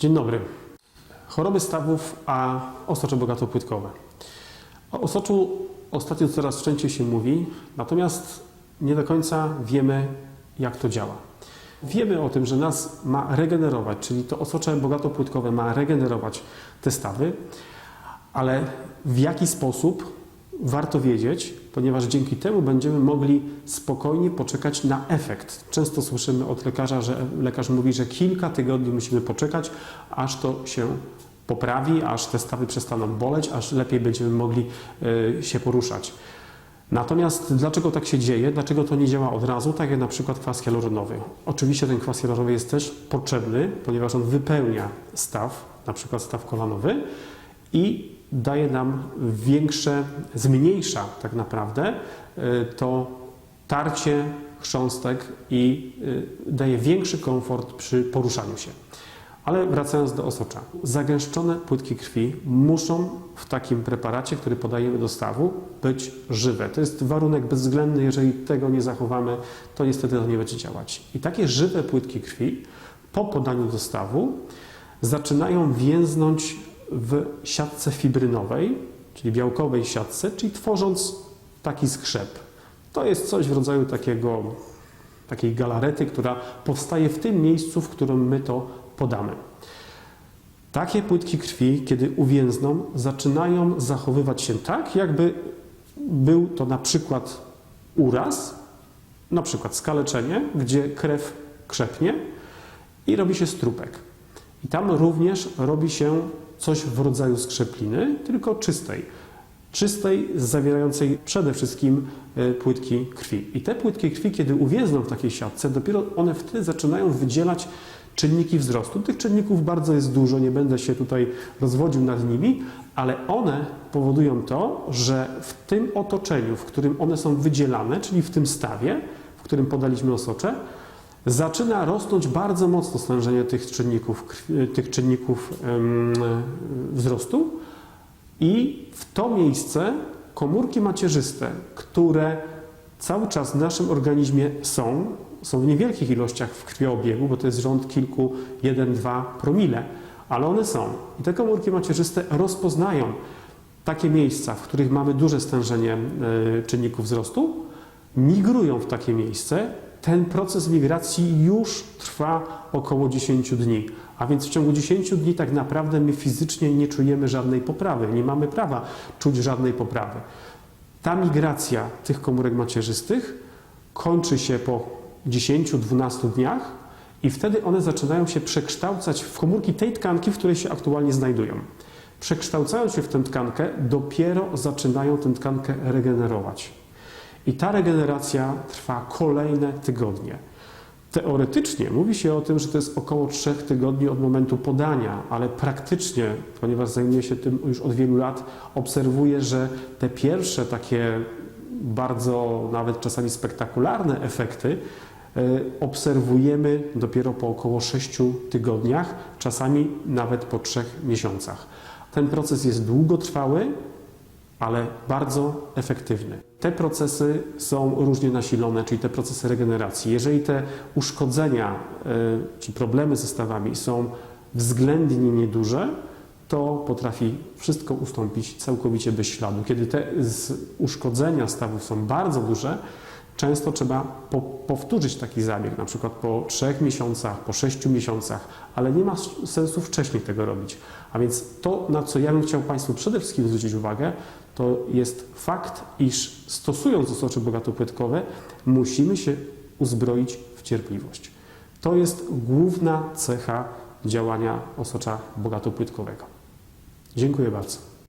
Dzień dobry. Choroby stawów, a osocze bogatopłytkowe. O osoczu ostatnio coraz częściej się mówi, natomiast nie do końca wiemy, jak to działa. Wiemy o tym, że nas ma regenerować, czyli to osocze bogatopłytkowe ma regenerować te stawy, ale w jaki sposób warto wiedzieć, ponieważ dzięki temu będziemy mogli spokojnie poczekać na efekt. Często słyszymy od lekarza, że lekarz mówi, że kilka tygodni musimy poczekać, aż to się poprawi, aż te stawy przestaną boleć, aż lepiej będziemy mogli y, się poruszać. Natomiast dlaczego tak się dzieje? Dlaczego to nie działa od razu, tak jak na przykład kwas hialuronowy? Oczywiście ten kwas hialuronowy jest też potrzebny, ponieważ on wypełnia staw, na przykład staw kolanowy i daje nam większe, zmniejsza tak naprawdę y, to tarcie chrząstek i y, daje większy komfort przy poruszaniu się. Ale wracając do osocza. Zagęszczone płytki krwi muszą w takim preparacie, który podajemy do stawu, być żywe. To jest warunek bezwzględny. Jeżeli tego nie zachowamy, to niestety to nie będzie działać. I takie żywe płytki krwi po podaniu do stawu zaczynają więznąć w siatce fibrynowej, czyli białkowej siatce, czyli tworząc taki skrzep. To jest coś w rodzaju takiego, takiej galarety, która powstaje w tym miejscu, w którym my to podamy. Takie płytki krwi, kiedy uwięzną, zaczynają zachowywać się tak, jakby był to na przykład uraz, na przykład skaleczenie, gdzie krew krzepnie i robi się strupek. I tam również robi się coś w rodzaju skrzepliny, tylko czystej. Czystej, zawierającej przede wszystkim e, płytki krwi. I te płytki krwi, kiedy uwięzną w takiej siatce, dopiero one wtedy zaczynają wydzielać czynniki wzrostu. Tych czynników bardzo jest dużo, nie będę się tutaj rozwodził nad nimi, ale one powodują to, że w tym otoczeniu, w którym one są wydzielane, czyli w tym stawie, w którym podaliśmy osocze, zaczyna rosnąć bardzo mocno stężenie tych czynników, tych czynników wzrostu i w to miejsce komórki macierzyste, które cały czas w naszym organizmie są, są w niewielkich ilościach w krwiobiegu, bo to jest rząd kilku, 1-2 promile, ale one są. I te komórki macierzyste rozpoznają takie miejsca, w których mamy duże stężenie e, czynników wzrostu, migrują w takie miejsce. Ten proces migracji już trwa około 10 dni. A więc w ciągu 10 dni tak naprawdę my fizycznie nie czujemy żadnej poprawy, nie mamy prawa czuć żadnej poprawy. Ta migracja tych komórek macierzystych kończy się po 10-12 dniach i wtedy one zaczynają się przekształcać w komórki tej tkanki, w której się aktualnie znajdują. Przekształcając się w tę tkankę, dopiero zaczynają tę tkankę regenerować. I ta regeneracja trwa kolejne tygodnie. Teoretycznie mówi się o tym, że to jest około 3 tygodni od momentu podania, ale praktycznie, ponieważ zajmuję się tym już od wielu lat, obserwuję, że te pierwsze takie bardzo nawet czasami spektakularne efekty e, obserwujemy dopiero po około 6 tygodniach, czasami nawet po 3 miesiącach. Ten proces jest długotrwały, ale bardzo efektywny. Te procesy są różnie nasilone, czyli te procesy regeneracji. Jeżeli te uszkodzenia y, czy problemy ze stawami są względnie nieduże, to potrafi wszystko ustąpić całkowicie bez śladu. Kiedy te uszkodzenia stawów są bardzo duże, często trzeba po, powtórzyć taki zabieg, na przykład po trzech miesiącach, po sześciu miesiącach, ale nie ma sensu wcześniej tego robić. A więc to, na co ja bym chciał Państwu przede wszystkim zwrócić uwagę, to jest fakt, iż stosując osocze bogatopłytkowe, musimy się uzbroić w cierpliwość. To jest główna cecha działania osocza bogatopłytkowego. Dziękuję bardzo.